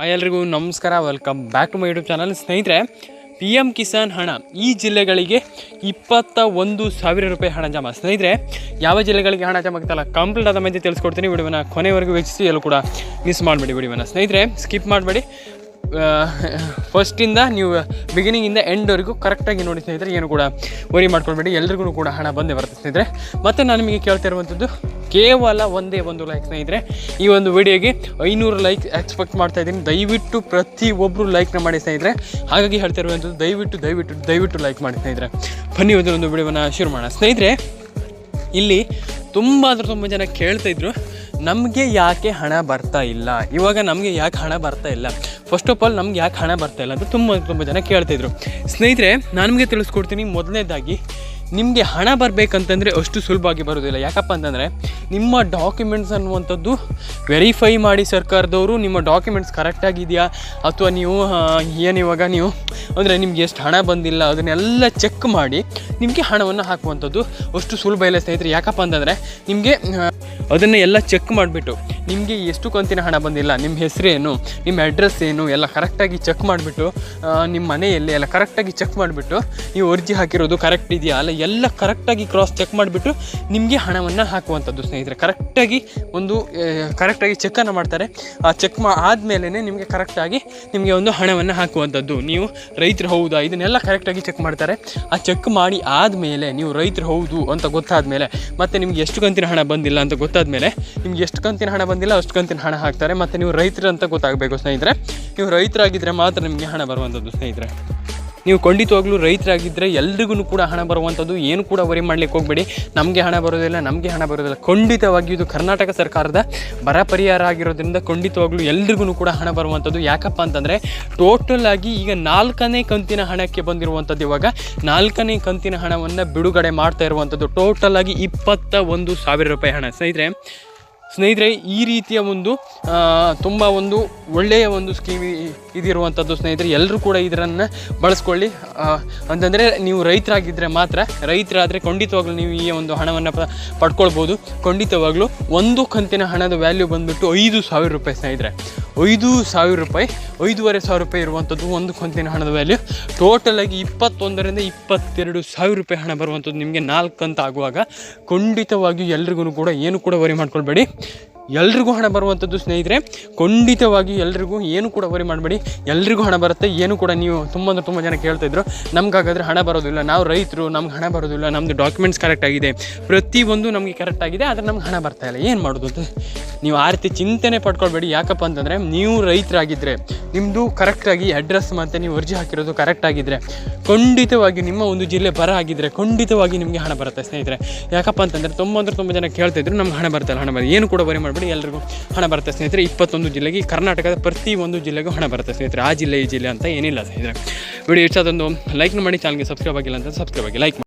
Hi ಎಲ್ರಿಗೂ, ನಮಸ್ಕಾರ. Welcome back to my YouTube channel ಸ್ನೇಹಿತರೆ ಪಿ ಎಂ ಕಿಸಾನ್ ಹಣ ಈ ಜಿಲ್ಲೆಗಳಿಗೆ ಇಪ್ಪತ್ತ ಒಂದು ಸಾವಿರ ರೂಪಾಯಿ ಹಣ ಜಮಾ. ಸ್ನೇಹಿತರೆ, ಯಾವ ಜಿಲ್ಲೆಗಳಿಗೆ ಹಣ ಜಮಾ ಆಗ್ತಲ್ಲ ಕಂಪ್ಲೀಟ್ ಆದ ಮಧ್ಯೆ ತಿಳಿಸ್ಕೊಡ್ತೀನಿ. ವಿಡಿಯೋನ ಕೊನೆವರೆಗೂ ವೀಕ್ಷಿಸಿ, ಎಲ್ಲೂ ಕೂಡ ಮಿಸ್ ಮಾಡಬೇಡಿ ವಿಡಿಯೋನ. ಸ್ನೇಹಿತರೆ ಸ್ಕಿಪ್ ಮಾಡಬೇಡಿ. ಫಸ್ಟಿಂದ ನೀವು ಬಿಗಿನಿಂಗಿಂದ ಎಂಡ್ವರೆಗೂ ಕರೆಕ್ಟಾಗಿ ನೋಡಿ ಸ್ನೇಹಿತರೆ, ಏನು ಕೂಡ ವರಿ ಮಾಡ್ಕೊಳ್ಬೇಡಿ, ಎಲ್ರಿಗೂ ಕೂಡ ಹಣ ಬಂದೇ ಬರುತ್ತೆ ಸ್ನೇಹಿತರೆ. ಮತ್ತು ನಾನು ನಿಮಗೆ ಕೇಳ್ತಾ ಇರುವಂಥದ್ದು ಕೇವಲ ಒಂದೇ ಒಂದು ಲೈಕ್ ಸ್ನೇಹಿತರೆ. ಈ ಒಂದು ವಿಡಿಯೋಗೆ ಐನೂರು ಲೈಕ್ ಎಕ್ಸ್ಪೆಕ್ಟ್ ಮಾಡ್ತಾ ಇದ್ದೀನಿ. ದಯವಿಟ್ಟು ಪ್ರತಿ ಒಬ್ಬರು ಲೈಕ್ನ ಮಾಡಿ ಸ್ನೇಹಿತರೆ. ಹಾಗಾಗಿ ಹೇಳ್ತಾ ಇರುವಂಥದ್ದು ದಯವಿಟ್ಟು ದಯವಿಟ್ಟು ದಯವಿಟ್ಟು ಲೈಕ್ ಮಾಡಿ ಸ್ನೇಹಿತರೆ. ಬನ್ನಿ ಒಂದು ಒಂದು ವಿಡಿಯೋವನ್ನು ಶುರು ಮಾಡೋಣ. ಸ್ನೇಹಿತರೆ, ಇಲ್ಲಿ ತುಂಬ ಅಂದ್ರೆ ತುಂಬ ಜನ ಕೇಳ್ತಾ ಇದ್ರು. ನಮಗೆ ಯಾಕೆ ಹಣ ಬರ್ತಾ ಇಲ್ಲ? ಇವಾಗ ನಮಗೆ ಯಾಕೆ ಹಣ ಬರ್ತಾ ಇಲ್ಲ? ಫಸ್ಟ್ ಆಫ್ ಆಲ್ ನಮ್ಗೆ ಯಾಕೆ ಹಣ ಬರ್ತಾ ಇಲ್ಲ ಅಂತ ತುಂಬ ತುಂಬ ಜನ ಕೇಳ್ತಿದ್ರು. ಸ್ನೇಹಿತರೆ, ನಾನು ನಿಮಗೆ ತಿಳಿಸ್ಕೊಡ್ತೀನಿ ಮೊದಲನೇದಾಗಿ, ನಿಮಗೆ ಹಣ ಬರಬೇಕಂತಂದರೆ ಅಷ್ಟು ಸುಲಭವಾಗಿ ಬರೋದಿಲ್ಲ. ಯಾಕಪ್ಪ ಅಂತಂದರೆ, ನಿಮ್ಮ ಡಾಕ್ಯುಮೆಂಟ್ಸ್ ಅನ್ನುವಂಥದ್ದು ವೆರಿಫೈ ಮಾಡಿ ಸರ್ಕಾರದವರು, ನಿಮ್ಮ ಡಾಕ್ಯುಮೆಂಟ್ಸ್ ಕರೆಕ್ಟಾಗಿದೆಯಾ ಅಥವಾ ನೀವು ಏನು ಇವಾಗ ನೀವು, ಅಂದರೆ ನಿಮ್ಗೆ ಎಷ್ಟು ಹಣ ಬಂದಿಲ್ಲ? ಅದನ್ನೆಲ್ಲ ಚೆಕ್ ಮಾಡಿ ನಿಮಗೆ ಹಣವನ್ನು ಹಾಕುವಂಥದ್ದು ಅಷ್ಟು ಸುಲಭ ಇಲ್ಲ ಸ್ನೇಹಿತರೆ. ಯಾಕಪ್ಪ ಅಂತಂದರೆ, ನಿಮಗೆ ಅದನ್ನು ಎಲ್ಲ ಚೆಕ್ ಮಾಡಿಬಿಟ್ಟು. ನಿಮಗೆ ಎಷ್ಟು ಕಂತಿನ ಹಣ ಬಂದಿಲ್ಲ ನಿಮ್ಮ ಹೆಸರೇನು ನಿಮ್ಮ ಅಡ್ರೆಸ್ ಏನು, ಎಲ್ಲ ಕರೆಕ್ಟಾಗಿ ಚೆಕ್ ಮಾಡಿಬಿಟ್ಟು ನಿಮ್ಮ ಮನೆಯಲ್ಲಿ ಎಲ್ಲ ಕರೆಕ್ಟಾಗಿ ಚೆಕ್ ಮಾಡಿಬಿಟ್ಟು ನೀವು ಅರ್ಜಿ ಹಾಕಿರೋದು ಕರೆಕ್ಟ್ ಇದೆಯಾ? ಅಲ್ಲ, ಎಲ್ಲ ಕರೆಕ್ಟಾಗಿ ಕ್ರಾಸ್ ಚೆಕ್ ಮಾಡಿಬಿಟ್ಟು ನಿಮಗೆ ಹಣವನ್ನು ಹಾಕುವಂಥದ್ದು ಸ್ನೇಹಿತರೆ. ಕರೆಕ್ಟಾಗಿ ಒಂದು ಕರೆಕ್ಟಾಗಿ ಚೆಕ್ಕನ್ನು ಮಾಡ್ತಾರೆ. ಆ ಚೆಕ್ ಮಾ ಆದಮೇಲೆ ನಿಮಗೆ ಕರೆಕ್ಟಾಗಿ ನಿಮಗೆ ಒಂದು ಹಣವನ್ನು ಹಾಕುವಂಥದ್ದು. ನೀವು ರೈತರು ಹೌದಾ? ಇದನ್ನೆಲ್ಲ ಕರೆಕ್ಟಾಗಿ ಚೆಕ್ ಮಾಡ್ತಾರೆ. ಆ ಚೆಕ್ ಮಾಡಿ ಆದಮೇಲೆ ನೀವು ರೈತರು ಹೌದು ಅಂತ ಗೊತ್ತಾದ ಮೇಲೆ ಮತ್ತು ನಿಮ್ಗೆ ಎಷ್ಟು ಕಂತಿನ ಹಣ ಬಂದಿಲ್ಲ ಅಂತ ಗೊತ್ತಾದ ಮೇಲೆ ನಿಮ್ಗೆ ಎಷ್ಟು ಕಂತಿನ ಹಣ ಬಂದಿಲ್ಲ ಅಷ್ಟು ಕಂತಿನ ಹಣ ಹಾಕ್ತಾರೆ. ಮತ್ತು ನೀವು ರೈತರು ಅಂತ ಗೊತ್ತಾಗಬೇಕು ಸ್ನೇಹಿತರೆ. ನೀವು ರೈತರಾಗಿದ್ದರೆ ಮಾತ್ರ ನಿಮಗೆ ಹಣ ಬರುವಂಥದ್ದು ಸ್ನೇಹಿತರೆ. ನೀವು ಖಂಡಿತವಾಗ್ಲೂ ರೈತರಾಗಿದ್ದರೆ ಎಲ್ರಿಗೂ ಕೂಡ ಹಣ ಬರುವಂಥದ್ದು. ಏನು ಕೂಡ ವರಿ ಮಾಡ್ಲಿಕ್ಕೆ ಹೋಗಬೇಡಿ. ನಮಗೆ ಹಣ ಬರೋದಿಲ್ಲ, ನಮಗೆ ಹಣ ಬರೋದಿಲ್ಲ. ಖಂಡಿತವಾಗಿ ಇದು ಕರ್ನಾಟಕ ಸರ್ಕಾರದ ಬರ ಪರಿಹಾರ ಆಗಿರೋದ್ರಿಂದ ಖಂಡಿತವಾಗ್ಲೂ ಎಲ್ರಿಗೂ ಕೂಡ ಹಣ ಬರುವಂಥದ್ದು. ಯಾಕಪ್ಪ ಅಂತಂದರೆ ಟೋಟಲ್ ಆಗಿ ಈಗ ನಾಲ್ಕನೇ ಕಂತಿನ ಹಣಕ್ಕೆ ಬಂದಿರುವಂಥದ್ದು ಇವಾಗ. ನಾಲ್ಕನೇ ಕಂತಿನ ಹಣವನ್ನು ಬಿಡುಗಡೆ ಮಾಡ್ತಾ ಇರುವಂಥದ್ದು. ಟೋಟಲ್ ಆಗಿ ಇಪ್ಪತ್ತ ಒಂದು ಸಾವಿರ ರೂಪಾಯಿ ಹಣ. ಸ್ನೇಹಿತರೆ ಸ್ನೇಹಿತರೆ ಈ ರೀತಿಯ ಒಂದು ತುಂಬ ಒಂದು ಒಳ್ಳೆಯ ಒಂದು ಸ್ಕೀಮ್ ಇದಿರುವಂಥದ್ದು ಸ್ನೇಹಿತರೆ ಎಲ್ಲರೂ ಕೂಡ ಇದರನ್ನು ಬಳಸ್ಕೊಳ್ಳಿ. ಅಂತಂದರೆ ನೀವು ರೈತರಾಗಿದ್ದರೆ ಮಾತ್ರ, ರೈತರಾದರೆ ಖಂಡಿತವಾಗ್ಲೂ ನೀವು ಈ ಒಂದು ಹಣವನ್ನು ಪ, ಪಡ್ಕೊಳ್ಬೋದು. ಖಂಡಿತವಾಗ್ಲೂ ಒಂದು ಕಂತಿನ ಹಣದ ವ್ಯಾಲ್ಯೂ ಬಂದುಬಿಟ್ಟು ಐದು ಸಾವಿರ ರೂಪಾಯಿ ಸ್ನೇಹಿತರೆ. ಐದು ಸಾವಿರ ರೂಪಾಯಿ, ಐದೂವರೆ ಸಾವಿರ ರೂಪಾಯಿ ಇರುವಂಥದ್ದು ಒಂದು ಕಂತಿನ ಹಣದ ವ್ಯಾಲ್ಯೂ ಟೋಟಲಾಗಿ ಇಪ್ಪತ್ತೊಂದರಿಂದ ಇಪ್ಪತ್ತೆರಡು ಸಾವಿರ ರೂಪಾಯಿ ಹಣ ಬರುವಂಥದ್ದು ನಿಮಗೆ ನಾಲ್ಕು ಕಂತ ಆಗುವಾಗ ಖಂಡಿತವಾಗಿಯೂ ಎಲ್ರಿಗೂ ಕೂಡ ಏನು ಕೂಡ ವರಿ ಮಾಡ್ಕೊಳ್ಬೇಡಿ. ಎಲ್ರಿಗೂ ಹಣ ಬರುವಂಥದ್ದು ಸ್ನೇಹಿತರೆ, ಖಂಡಿತವಾಗಿ ಎಲ್ರಿಗೂ ಏನು ಕೂಡ ವರಿ ಮಾಡಬೇಡಿ. ಎಲ್ರಿಗೂ ಹಣ ಬರುತ್ತೆ, ಏನು ಕೂಡ ನೀವು ತುಂಬ ಅಂದರೆ ತುಂಬ ಜನ ಕೇಳ್ತಾಯಿದ್ರು ನಮಗಾಗಾದ್ರೆ ಹಣ ಬರೋದಿಲ್ಲ. ನಾವು ರೈತರು, ನಮ್ಗೆ ಹಣ ಬರೋದಿಲ್ಲ. ನಮ್ಮದು ಡಾಕ್ಯುಮೆಂಟ್ಸ್ ಕರೆಕ್ಟ್ ಆಗಿದೆ. ಪ್ರತಿಯೊಂದು ನಮಗೆ ಕರೆಕ್ಟ್ ಆಗಿದೆ, ಆದರೆ ನಮ್ಗೆ ಹಣ ಬರ್ತಾಯಿಲ್ಲ ಏನು ಮಾಡೋದು ಅಂತ? ನೀವು ಆ ರೀತಿ ಚಿಂತನೆ ಪಡ್ಕೊಳ್ಬೇಡಿ. ಯಾಕಪ್ಪ ಅಂತಂದರೆ ನೀವು ರೈತರಾಗಿದ್ದರೆ ನಿಮ್ಮದು ಕರೆಕ್ಟಾಗಿ ಅಡ್ರೆಸ್ ಮತ್ತು ನೀವು ಅರ್ಜಿ ಹಾಕಿರೋದು ಕರೆಕ್ಟ್ ಆಗಿದ್ದರೆ ಖಂಡಿತವಾಗಿ ನಿಮ್ಮ ಒಂದು ಜಿಲ್ಲೆ ಬರ ಆಗಿದ್ದರೆ ಖಂಡಿತವಾಗಿ ನಿಮಗೆ ಹಣ ಬರುತ್ತೆ ಸ್ನೇಹಿತರೆ. ಯಾಕಪ್ಪ ಅಂತಂದರೆ ತುಂಬ ಅಂದರೆ ತುಂಬ ಜನ ಕೇಳ್ತಿದ್ರು ನಮ್ಗೆ ಹಣ ಬರ್ತಲ್ಲ ಹಣ ಬರುತ್ತೆ. ಏನು ಕೂಡ ಬರೀ ಮಾಡಬೇಡಿ ಎಲ್ಲರಿಗೂ ಹಣ ಬರುತ್ತೆ ಸ್ನೇಹಿತರೆ. ಇಪ್ಪತ್ತೊಂದು ಜಿಲ್ಲೆಗೆ, ಕರ್ನಾಟಕದ ಪ್ರತಿ ಒಂದು ಜಿಲ್ಲೆಗೂ ಹಣ ಬರುತ್ತೆ ಸ್ನೇಹಿತರೆ. ಆ ಜಿಲ್ಲೆ, ಈ ಜಿಲ್ಲೆ ಅಂತ ಏನಿಲ್ಲ ಸ್ನೇಹಿತರೆ. ವಿಡಿಯೋ ಇಷ್ಟ ಅದೊಂದು ಲೈಕ್ ಮಾಡಿ ಚಾನಲ್ಗೆ ಸಬ್ಸ್ಕ್ರೈಬ್ ಆಗಿಲ್ಲ ಅಂತ ಸಬ್ಸ್ಕ್ರೈಬ್ ಆಗಿ ಲೈಕ್